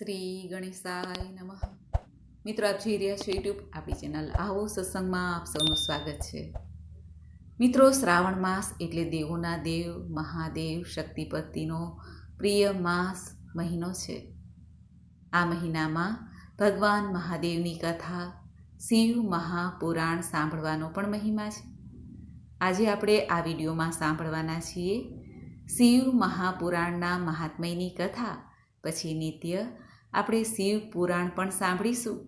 શ્રી ગણેશાય નમઃ. મિત્રો, આપ જોઈ રહ્યા છો યુટ્યુબ આપણી ચેનલ. આવો સત્સંગમાં આપ સૌનું સ્વાગત છે. મિત્રો, શ્રાવણ માસ એટલે દેવોના દેવ, મહાદેવ, શક્તિપતિનો પ્રિય માસ મહિનો છે. આ મહિનામાં ભગવાન મહાદેવની કથા, શિવ મહાપુરાણ સાંભળવાનો પણ મહિમા છે. આજે આપણે આ વિડીયોમાં સાંભળવાના છીએ શિવ મહાપુરાણના મહાત્મયની કથા. પછી નિત્ય આપણે શિવ પુરાણ પણ સાંભળીશું.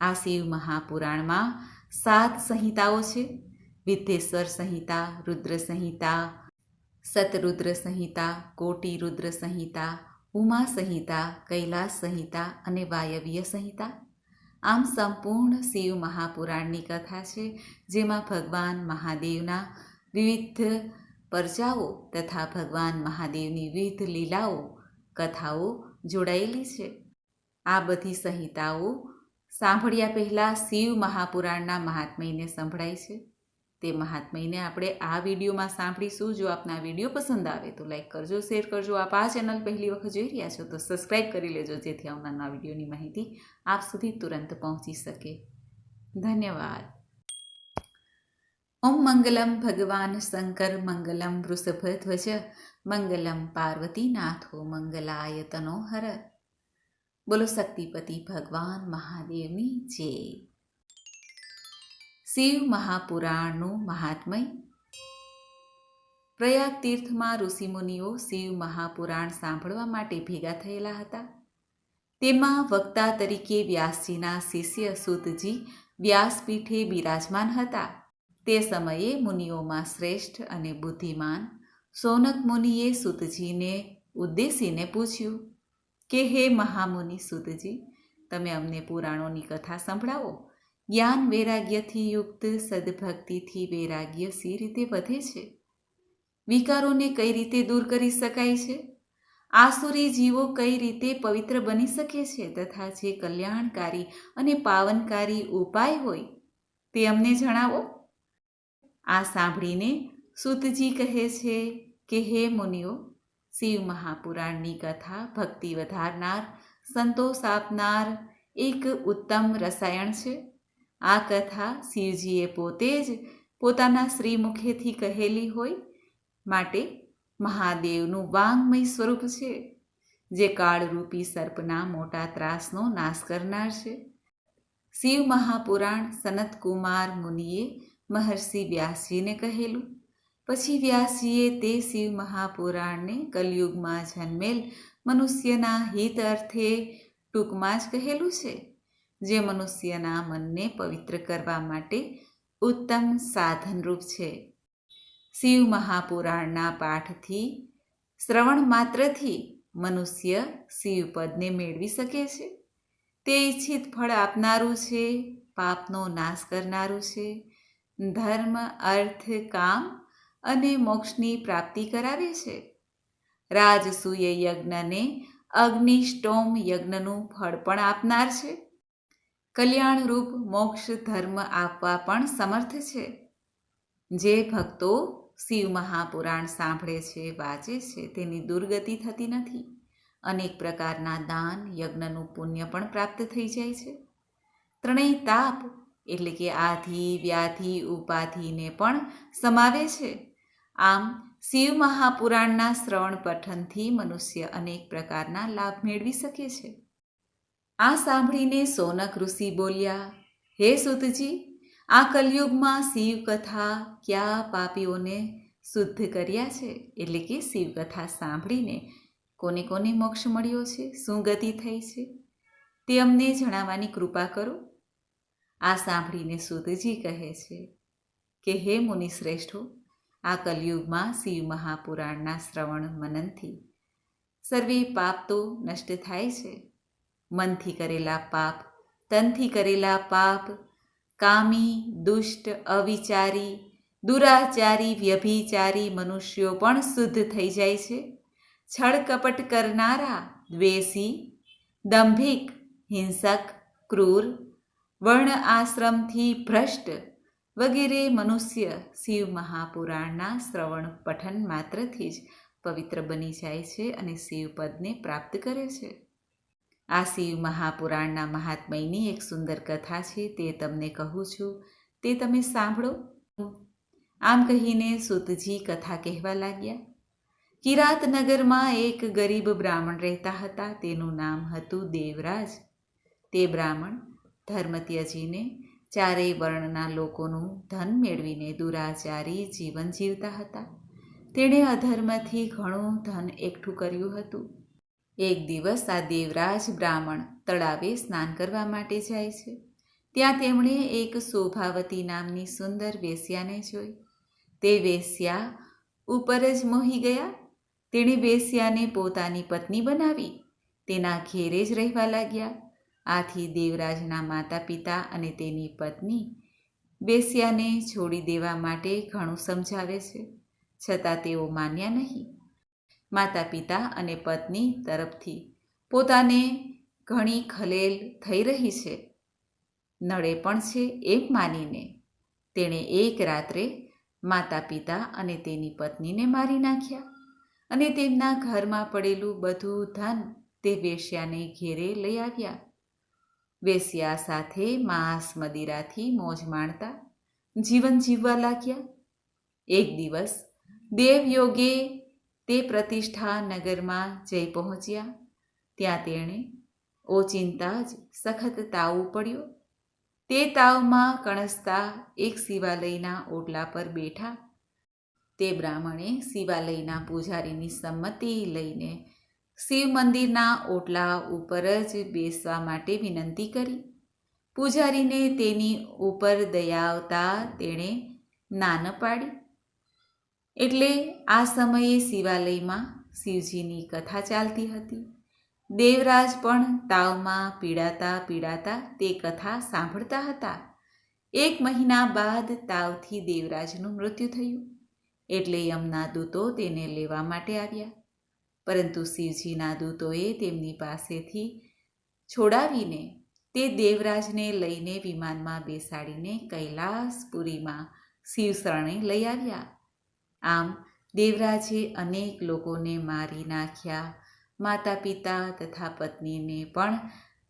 આ શિવ મહાપુરાણમાં સાત સંહિતાઓ છે. વિદ્ધેશ્વર સંહિતા, રુદ્ર સંહિતા સતરુદ્ર સંહિતા કોટી રુદ્ર સંહિતા, ઉમા સંહિતા, કૈલાસ સંહિતા અને વાયવ્ય સંહિતા. આમ સંપૂર્ણ શિવ મહાપુરાણની કથા છે, જેમાં ભગવાન મહાદેવના વિવિધ પરજાઓ તથા ભગવાન મહાદેવની વિવિધ લીલાઓ કથાઓ જોડાયેલી છે. આ બધી સંહિતાઓ સાંભળ્યા પહેલાં શિવ મહાપુરાણના મહાત્મયને સંભળાય છે. તે મહાત્મયને આપણે આ વિડીયોમાં સાંભળીશું. જો આપના વીડિયો પસંદ આવે તો લાઈક કરજો, શેર કરજો. આપ આ ચેનલ પહેલી વખત જોઈ રહ્યા છો તો સબસ્ક્રાઈબ કરી લેજો, જેથી આવનારના વિડીયોની માહિતી આપ સુધી તુરંત પહોંચી શકે. ધન્યવાદ. ઓમ મંગલમ ભગવાન શંકર મંગલમ વૃષભધ્વજ મંગલમ પાર્વતીનાથો મંગલાય તનોહર બોલો શક્તિપતિ ભગવાન મહાદેવની જય શિવ મહાપુરાણનું મહાત્મય પ્રયાગ તીર્થમાં ઋષિમુનિઓ શિવ મહાપુરાણ સાંભળવા માટે ભેગા થયેલા હતા. તેમાં વક્તા તરીકે વ્યાસજીના શિષ્ય સુતજી વ્યાસપીઠે બિરાજમાન હતા. તે સમયે મુનિઓમાં શ્રેષ્ઠ અને બુદ્ધિમાન સોનક મુનિએ સુતજીને ઉદ્દેશીને પૂછ્યું કે, હે મહામુનિ સુતજી, તમે અમને પુરાણોની કથા સંભળાવો? જ્ઞાન વૈરાગ્યથી યુક્ત સદભક્તિથી વૈરાગ્ય સી રીતે વધે છે? વિકારોને કઈ રીતે દૂર કરી શકાય છે? આસુરી જીવો કઈ રીતે પવિત્ર બની શકે છે તથા જે કલ્યાણકારી અને પાવનકારી ઉપાય હોય તે અમને જણાવો. આ સાંભળીને સુતજી કહે છે કે, હે મુનિઓ, શિવ મહાપુરાણની કથા ભક્તિ વધારનાર સંતોષ આપનાર એક ઉત્તમ રસાયણ છે. આ કથા શિવજીએ પોતે જ પોતાના શ્રીમુખેથી કહેલી હોય માટે મહાદેવનું વાંગમય સ્વરૂપ છે, જે કાળરૂપી સર્પના મોટા ત્રાસનો નાશ કરનાર છે. શિવ મહાપુરાણ સનતકુમાર મુનિએ મહર્ષિ વ્યાસજીને કહેલું પછી વ્યાસજીએ તે શિવ મહાપુરાણને કલયુગમાં જન્મેલ મનુષ્યના હિત અર્થે ટૂંકમાં જ કહેલું છે, જે મનુષ્યના મનને પવિત્ર કરવા માટે ઉત્તમ સાધનરૂપ છે. શિવ મહાપુરાણના પાઠથી, શ્રવણ માત્રથી મનુષ્ય શિવપદને મેળવી શકે છે. તે ઈચ્છિત ફળ આપનારું છે, પાપનો નાશ કરનારું છે. ધર્મ, અર્થ, કામ અને મોક્ષની પ્રાપ્તિ કરાવે છે. રાજસૂય યજ્ઞને અગ્નિષ્ટોમ યજ્ઞનું ફળ પણ આપનાર છે. કલ્યાણરૂપ મોક્ષ ધર્મ આપવા પણ સમર્થ છે. જે ભક્તો શિવ મહાપુરાણ સાંભળે છે, વાંચે છે, તેની દુર્ગતિ થતી નથી. અનેક પ્રકારના દાન, યજ્ઞનું પુણ્ય પણ પ્રાપ્ત થઈ જાય છે. ત્રણેય તાપ એટલે કે આધિ, વ્યાધિ, ઉપાધિને પણ સમાવે છે. આમ, શિવ મહાપુરાણના શ્રવણ પઠનથી મનુષ્ય અનેક પ્રકારના લાભ મેળવી શકે છે. આ સાંભળીને સોનક ઋષિ બોલ્યા, હે સુતજી, આ કલયુગમાં શિવ કથા કયા પાપીઓને શુદ્ધ કર્યા છે? એટલે કે શિવ કથા સાંભળીને કોને કોને મોક્ષ મળ્યો છે? શું ગતિ થઈ છે? તે અમને જણાવવાની કૃપા કરો. આ સાંભળીને સુતજી કહે છે કે, હે મુનિ શ્રેષ્ઠો આ કલયુગમાં શિવ મહાપુરાણના શ્રવણ મનનથી. સર્વે પાપ તો નષ્ટ થાય છે. મનથી કરેલા પાપ, તનથી કરેલા પાપ, કામી, દુષ્ટ, અવિચારી, દુરાચારી, વ્યભિચારી મનુષ્યો પણ શુદ્ધ થઈ જાય છે. છળ કપટ કરનારા દ્વેષી, દંભિક, હિંસક, ક્રૂર, વર્ણ આશ્રમથી ભ્રષ્ટ વગેરે મનુષ્ય શિવ મહાપુરાણના શ્રવણ પઠન માત્રથી જ પવિત્ર બની જાય છે અને શિવપદને પ્રાપ્ત કરે છે. આ શિવ મહાપુરાણના મહાત્મયની એક સુંદર કથા છે, તે તમને કહું છું. તે તમે સાંભળો. આમ કહીને સુતજી કથા કહેવા લાગ્યા. કિરાતનગરમાં એક ગરીબ બ્રાહ્મણ રહેતા હતા. તેનું નામ હતું દેવરાજ. તે બ્રાહ્મણ ધર્મ ત્યજીને ચારેય વર્ણના લોકોનું ધન મેળવીને દુરાચારી જીવન જીવતા હતા. તેણે અધર્મથી ઘણું ધન એકઠું કર્યું હતું. એક દિવસ આ દેવરાજ બ્રાહ્મણ તળાવે સ્નાન કરવા માટે જાય છે. ત્યાં તેમણે એક શોભાવતી નામની સુંદર વેશ્યાને જોઈ. તે વેશ્યા ઉપર જ મોહી ગયા. તેણે વેશ્યાને પોતાની પત્ની બનાવી. તેના ઘેરે જ રહેવા લાગ્યા. આથી દેવરાજના માતા પિતા અને તેની પત્ની બેસ્યાને છોડી દેવા માટે ઘણું સમજાવે છે, છતાં તેઓ માન્યા નહીં. માતા પિતા અને પત્ની તરફથી પોતાને ઘણી ખલેલ થઈ રહી છે. નડે પણ છે એમ માનીને. તેણે એક રાત્રે માતા પિતા અને તેની પત્નીને મારી નાખ્યા અને તેમના ઘરમાં પડેલું બધું ધન તે વેશ્યાને ઘેરે લઈ આવ્યા. વેશ્યા સાથે માંસ મદિરાથી મોજ માણતા, જીવન જીવવા લાગ્યા. એક દિવસ દેવયોગે તે પ્રતિષ્ઠા નગરમાં જઈ પહોંચ્યા. ત્યાં તેણે ઓચિંતા જ સખત તાવ પડ્યો. તે તાવમાં કણસતા એક શિવાલયના ઓટલા પર બેઠા. તે બ્રાહ્મણે શિવાલયના પૂજારીની સંમતિ લઈને શિવ મંદિરના ઓટલા ઉપર જ બેસવા માટે વિનંતી કરી. પૂજારીને તેની ઉપર દયા આવતા તેણે ના ન પાડી. એટલે આ સમયે શિવાલયમાં શિવજીની કથા ચાલતી હતી. દેવરાજ પણ તાવમાં પીડાતા પીડાતા તે કથા સાંભળતા હતા. એક મહિના બાદ તાવથી દેવરાજનું મૃત્યુ થયું. એટલે યમના દૂતો તેને લેવા માટે આવ્યા. પરંતુ શિવજીના દૂતોએ તેમની પાસેથી છોડાવીને તે દેવરાજને લઈને વિમાનમાં બેસાડીને કૈલાસપુરીમાં શિવશરણે લઈ આવ્યા. આમ દેવરાજે અનેક લોકોને મારી નાખ્યા. માતા પિતા તથા પત્નીને પણ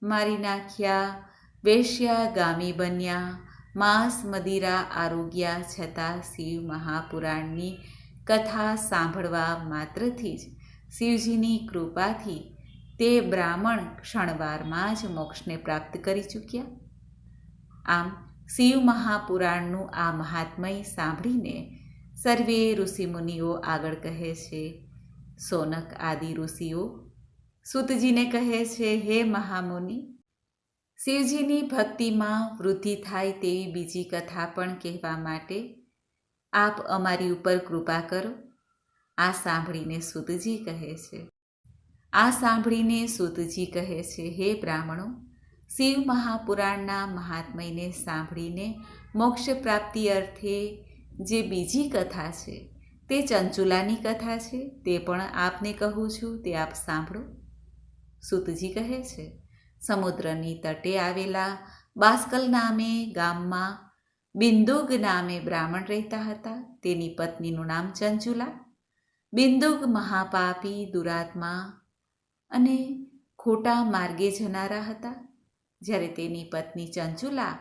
મારી નાખ્યા. વેશ્યા ગામી બન્યા. માંસ મદિરા આરોગ્યા છતાં શિવ મહાપુરાણની કથા સાંભળવા માત્રથી જ શિવજીની કૃપાથી તે બ્રાહ્મણ ક્ષણવારમાં જ મોક્ષને પ્રાપ્ત કરી ચૂક્યા. આમ શિવ મહાપુરાણનું આ મહાત્મય સાંભળીને સર્વે ઋષિમુનિઓ આગળ કહે છે, સોનક આદિ ઋષિઓ, સુતજીને કહે છે, હે મહામુનિ, શિવજીની ભક્તિમાં વૃદ્ધિ થાય તેવી બીજી કથા પણ કહેવા માટે આપ અમારી ઉપર કૃપા કરો. આ સાંભળીને સુતજી કહે છે. આ સાંભળીને સુતજી કહે છે, હે બ્રાહ્મણો, શિવ મહાપુરાણના મહાત્મયને સાંભળીને મોક્ષ પ્રાપ્તિ અર્થે જે બીજી કથા છે, તે ચંચુલાની કથા છે, તે પણ આપને કહું છું, તે આપ સાંભળો. સુતજી કહે છે, સમુદ્રની તટે આવેલા બાસ્કલ નામે ગામમાં બિંદુગ નામે બ્રાહ્મણ રહેતા હતા. તેની પત્નીનું નામ ચંચુલા બિંદુગ મહાપાપી દુરાત્મા અને ખોટા માર્ગે જનારા હતા. જ્યારે તેની પત્ની ચંચુલા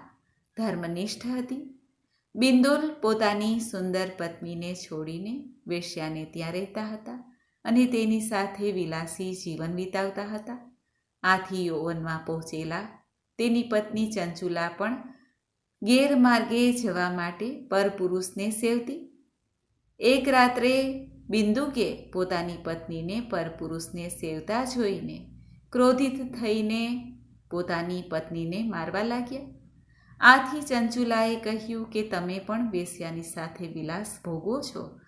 ધર્મનિષ્ઠ હતી, બિંદુલ પોતાની સુંદર પત્નીને છોડીને વેશ્યાને ત્યાં રહેતા હતા અને તેની સાથે વિલાસી જીવન વિતાવતા હતા. આથી યૌવનમાં પહોંચેલા તેની પત્ની ચંચુલા પણ ગેરમાર્ગે જવા માટે પરપુરુષને સેવતી. એક રાત્રે બિંદુકે પોતાની પત્નીને પરપુરુષને સેવતા જોઈને ક્રોધિત થઈને પોતાની પત્નીને મારવા લાગ્યા. આથી ચંચુલાએ કહ્યું કે તમે પણ વેશ્યાની સાથે વિલાસ ભોગવો છો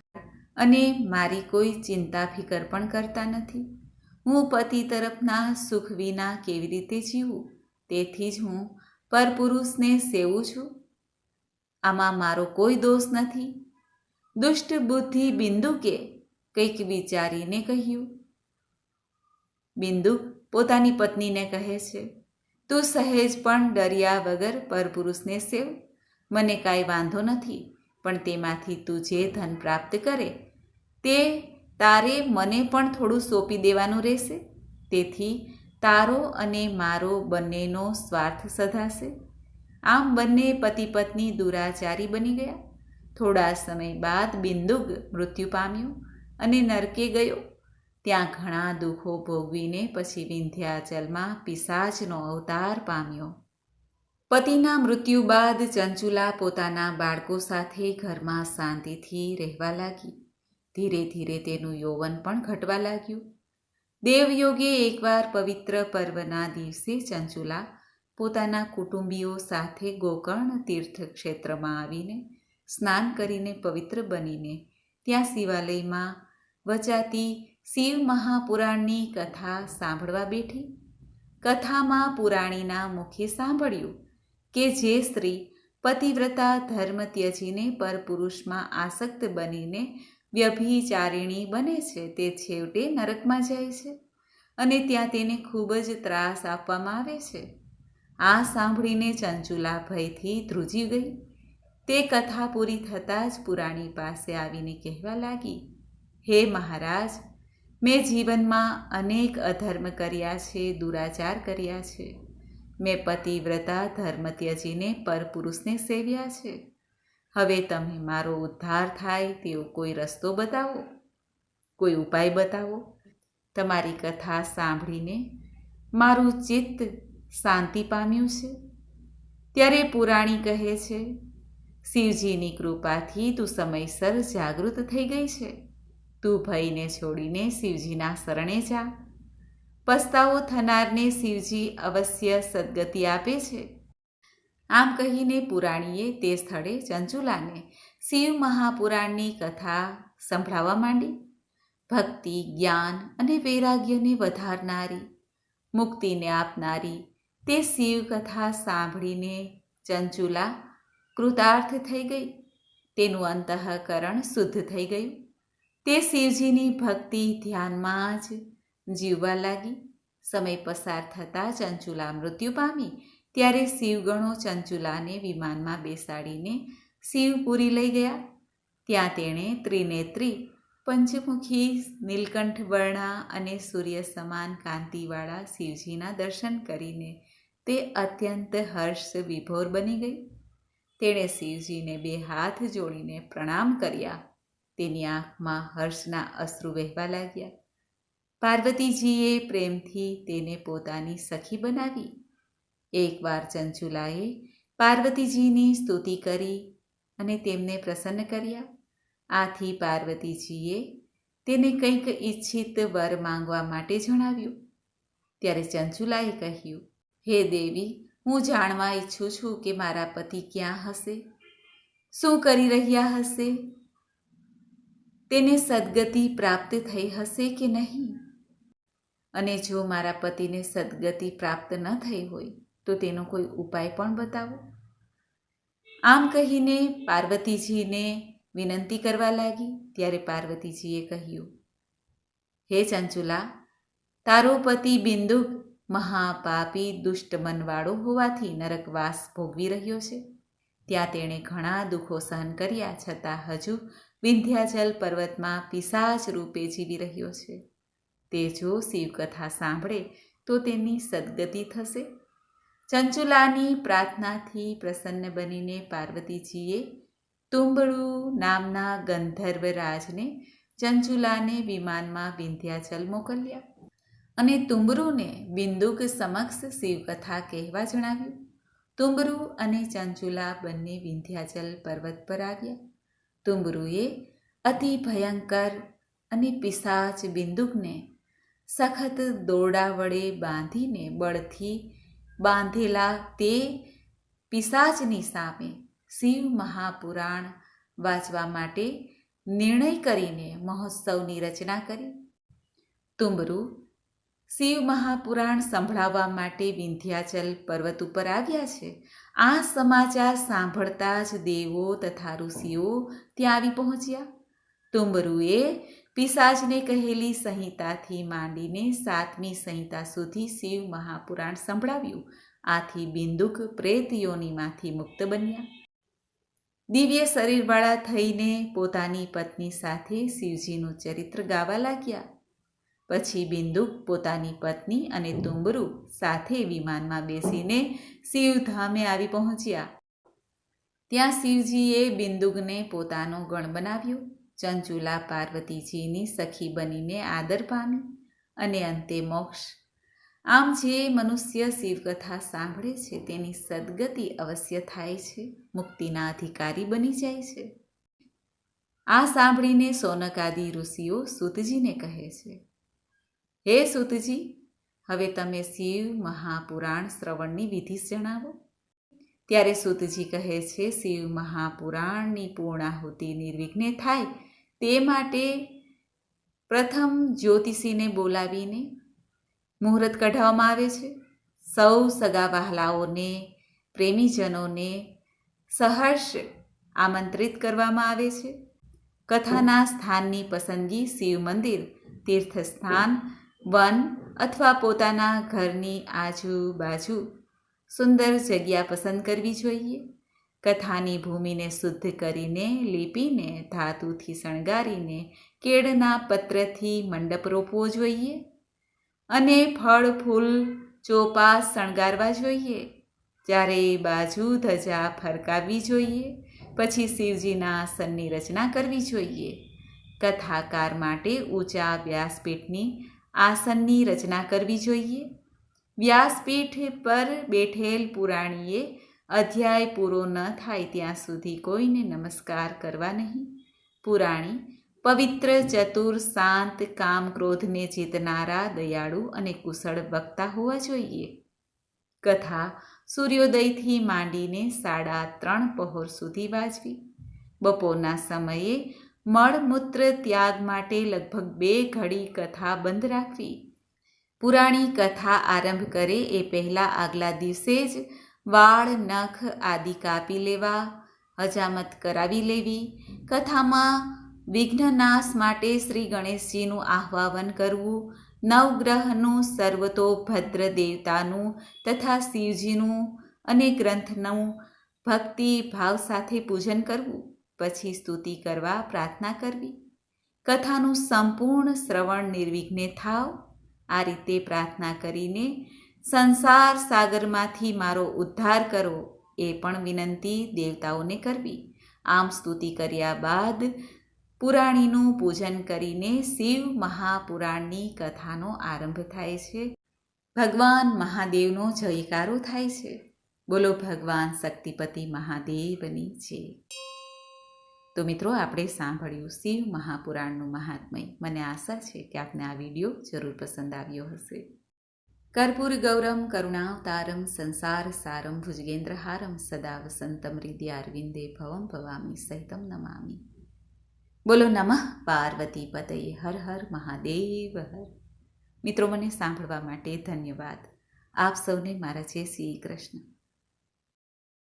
અને મારી કોઈ ચિંતા ફિકર પણ કરતા નથી. હું પતિ તરફના સુખ વિના કેવી રીતે જીવું? તેથી જ હું પરપુરુષને સેવું છું. આમાં મારો કોઈ દોષ નથી. દુષ્ટ બુદ્ધિ બિંદુકે કંઈક વિચારીને કહ્યું. બિંદુ પોતાની પત્નીને કહે છે, તું સહેજ પણ ડર્યા વગર પરપુરુષને સેવ. મને કાંઈ વાંધો નથી, પણ તેમાંથી તું જે ધન પ્રાપ્ત કરે, તે તારે મને પણ થોડું સોંપી દેવાનું રહેશે. તેથી તારો અને મારો બંનેનો સ્વાર્થ સધાશે. આમ બંને પતિ પત્ની દુરાચારી બની ગયા. થોડા સમય બાદ બિંદુક મૃત્યુ પામ્યો અને નરકે ગયો. ત્યાં ઘણા દુઃખો ભોગવીને પછી વિંધ્યાચલમાં પિશાચનો અવતાર પામ્યો. પતિના મૃત્યુ બાદ ચંચુલા પોતાના બાળકો સાથે ઘરમાં શાંતિથી રહેવા લાગી. ધીરે ધીરે તેનું યૌવન પણ ઘટવા લાગ્યું. દેવયોગે એકવાર પવિત્ર પર્વના દિવસે ચંચુલા પોતાના કુટુંબીઓ સાથે ગોકર્ણ તીર્થ ક્ષેત્રમાં આવીને સ્નાન કરીને પવિત્ર બનીને, ત્યાં શિવાલયમાં વચાતી શિવ મહાપુરાણની કથા સાંભળવા બેઠી. કથામાં પુરાણીના મુખે સાંભળ્યું કે જે સ્ત્રી પતિવ્રતા ધર્મ ત્યજીને પરપુરુષમાં આસક્ત બનીને વ્યભિચારિણી બને છે, તે છેવટે નરકમાં જાય છે અને ત્યાં તેને ખૂબ જ ત્રાસ આપવામાં આવે છે. આ સાંભળીને ચંચુલા ભયથી ધ્રુજી ગઈ. તે કથા પૂરી થતાં જ પુરાણી પાસે આવીને કહેવા લાગી, હે મહારાજ, મેં જીવનમાં અનેક અધર્મ કર્યા છે, દુરાચાર કર્યા છે. મેં પતિવ્રતા ધર્મ ત્યજીને પરપુરુષને સેવ્યા છે. હવે તમે મારો ઉદ્ધાર થાય તેવો કોઈ રસ્તો બતાવો? કોઈ ઉપાય બતાવો? તમારી કથા સાંભળીને મારું ચિત્ત શાંતિ પામ્યું છે? ત્યારે પુરાણી કહે છે શિવજીની કૃપાથી તું સમયસર જાગૃત થઈ ગઈ છે. તું ભયને છોડીને શિવજીના શરણે જા. પસ્તાવો થનારને શિવજી અવશ્ય સદગતિ આપે છે. આમ કહીને પુરાણીએ તે સ્થળે ચંચુલાને શિવ મહાપુરાણની કથા સંભળાવવા માંડી. ભક્તિ, જ્ઞાન અને વૈરાગ્યને વધારનારી, મુક્તિને આપનારી તે શિવ કથા સાંભળીને ચંચુલા કૃતાર્થ થઈ ગઈ. તેનું અંતઃકરણ શુદ્ધ થઈ ગયું. તે શિવજીની ભક્તિ ધ્યાનમાં જ જીવવા લાગી. સમય પસાર થતાં ચંચુલા મૃત્યુ પામી. ત્યારે શિવગણો ચંચુલાને વિમાનમાં બેસાડીને શિવપુરી લઈ ગયા. ત્યાં તેણે ત્રિનેત્રી, પંચમુખી, નીલકંઠ વર્ણા અને સૂર્ય સમાન કાંતિવાળા શિવજીના દર્શન કરીને તે અત્યંત હર્ષ વિભોર બની ગઈ. તેણે શિવજીને બે હાથ જોડીને પ્રણામ કર્યા. તેની આંખમાં હર્ષના અશ્રુ વહેવા લાગ્યા. પાર્વતીજીએ પ્રેમથી તેને પોતાની સખી બનાવી. એકવાર ચંચુલાએ પાર્વતીજીની સ્તુતિ કરી અને તેમને પ્રસન્ન કર્યા. આથી પાર્વતીજીએ તેને કંઈક ઈચ્છિત વર માંગવા માટે જણાવ્યું. ત્યારે ચંચુલાએ કહ્યું, હે દેવી હું જાણવા ઈચ્છું છું કે મારા પતિ ક્યાં હશે? શું કરી રહ્યા હશે? તેને સદગતિ પ્રાપ્ત થઈ હશે કે નહીં? અને જો મારા પતિને સદગતિ પ્રાપ્ત ન થઈ હોય, તો તેનો કોઈ ઉપાય પણ બતાવો? આમ કહીને પાર્વતીજીને વિનંતી કરવા લાગી, ત્યારે પાર્વતીજીએ કહ્યું, હે ચંચુલા, તારો પતિ બિંદુક મહાપાપી દુષ્ટ મનવાળો હોવાથી નરકવાસ ભોગવી રહ્યો છે. ત્યાં તેણે ઘણા દુઃખો સહન કર્યા, છતાં હજુ વિંધ્યાચલ પર્વતમાં પિસાચ રૂપે જીવી રહ્યો છે. તે જો શિવકથા સાંભળે, તો તેની સદગતિ થશે. ચંચુલાની પ્રાર્થનાથી પ્રસન્ન બનીને પાર્વતીજીએ તુંબળુ નામના ગંધર્વરાજને ચંચુલાને વિમાનમાં વિંધ્યાચલ મોકલ્યા. અને તુંબરુને બિંદુક સમક્ષ શિવકથા કહેવા જણાવ્યું. તુંબરુ અને ચંચુલા બંને વિંધ્યાચલ પર્વત પર આવ્યા. તુંબરુએ અતિ ભયંકર અને પિશાચ બિંદુકને સખત દોરડા વડે બાંધીને બળથી બાંધેલા તે પિશાચની સામે શિવ મહાપુરાણ વાંચવા માટે નિર્ણય કરીને મહોત્સવની રચના કરી. તુંબરુ શિવ મહાપુરાણ સંભળાવવા માટે વિંધ્યાચલ પર્વત ઉપર આવ્યા છે. આ સમાચાર સાંભળતા જ દેવો તથા ઋષિઓ ત્યાં આવી પહોંચ્યા. તુંબરુએ પિસાજને કહેલી સંહિતાથી માંડીને સાતમી સંહિતા સુધી શિવ મહાપુરાણ સંભળાવ્યું. આથી બિંદુક પ્રેત યોનિમાંથી મુક્ત બન્યા. દિવ્ય શરીરવાળા થઈને પોતાની પત્ની સાથે શિવજીનું ચરિત્ર ગાવા લાગ્યા. પછી બિંદુક પોતાની પત્ની અને તુંબરુ સાથે વિમાનમાં બેસીને શિવધામે આવી પહોંચ્યા. ત્યાં શિવજીએ બિંદુકને પોતાનો ગણ બનાવ્યો. ચંચુલા પાર્વતીજીની સખી બનીને આદર પામી અને અંતે મોક્ષ. આમ જે મનુષ્ય શિવકથા સાંભળે છે તેની સદગતિ અવશ્ય થાય છે, મુક્તિના અધિકારી બની જાય છે. આ સાંભળીને સોનકાદી ઋષિઓ સુતજીને કહે છે હે સુતજી, હવે તમે શિવ મહાપુરાણ શ્રવણની વિધિ જણાવો. ત્યારે સુતજી કહે છે, શિવ મહાપુરાણની પૂર્ણાહુતિ નિર્વિઘ્ને થાય તે માટે પ્રથમ જ્યોતિષીને બોલાવીને મુહૂર્ત કઢાવવામાં આવે છે. સૌ સગા વહાલાઓને, પ્રેમીજનોને સહર્ષ આમંત્રિત કરવામાં આવે છે. કથાના સ્થાનની પસંદગી શિવ મંદિર, તીર્થસ્થાન વન અથવા પોતાના ઘરની આજુબાજુ સુંદર જગ્યા પસંદ કરવી જોઈએ. કથાની ભૂમિને શુદ્ધ કરીને લીપીને, ધાતુથી શણગારીને, કેળના પત્રથી મંડપ રોપવો જોઈએ. અને ફળ, ફૂલ ચોપાસ શણગારવા જોઈએ. જ્યારે બાજુ ધજા ફરકાવવી જોઈએ, પછી શિવજીના આસનની રચના કરવી જોઈએ. કથાકાર માટે ઊંચા વ્યાસપીઠની આસનની રચના કરવી જોઈએ. વ્યાસપીઠ પર બેઠેલ પુરાણીએ અધ્યાય પૂરો ન થાય ત્યાં સુધી કોઈને નમસ્કાર કરવા નહીં. પુરાણી, પવિત્ર, ચતુર, શાંત, કામ ક્રોધને જીતનારા, દયાળુ અને કુશળ વક્તા હોવા જોઈએ. કથા સૂર્યોદયથી માંડીને સાડા ત્રણ પહોર સુધી વાજવી. બપોરના સમયે મળમૂત્ર ત્યાગ માટે લગભગ બે ઘડી કથા બંધ રાખવી. પુરાણી કથા આરંભ કરે એ પહેલાં આગલા દિવસે જ વાળ, નખ આદિ કાપી લેવા, હજામત કરાવી લેવી. કથામાં વિઘ્નનાશ માટે શ્રી ગણેશજીનું આહ્વાન કરવું, નવગ્રહનું સર્વતો ભદ્ર દેવતાનું તથા શિવજીનું અને ગ્રંથનું ભક્તિ ભાવ સાથે પૂજન કરવું. પછી સ્તુતિ કરવા પ્રાર્થના કરવી. કથાનું સંપૂર્ણ શ્રવણ નિર્વિઘ્ને થાવ. આ રીતે પ્રાર્થના કરીને સંસાર સાગરમાંથી મારો ઉદ્ધાર કરો એ પણ વિનંતી દેવતાઓને કરવી. આમ સ્તુતિ કર્યા બાદ પુરાણીનું પૂજન કરીને શિવ મહાપુરાણની કથાનો આરંભ થાય છે. ભગવાન મહાદેવનો જયકારો થાય છે. બોલો ભગવાન શક્તિપતિ મહાદેવની છે તો મિત્રો, આપણે સાંભળ્યું શિવ મહાપુરાણનું મહાત્મય. મને આશા છે કે આપને આ વીડિયો જરૂર પસંદ આવ્યો હશે. કર્પૂર ગૌરમ કરુણાવતારમ સંસાર સારમ ભુજગેન્દ્રહારમ સદા વસંતમ હૃદય અરવિંદે ભવમ ભવામી સહિતમ નમામી. બોલો નમઃ પાર્વતી પતયે, હર હર મહાદેવ હર. મિત્રો, મને સાંભળવા માટે ધન્યવાદ. આપ સૌને મારા છે શ્રી કૃષ્ણ.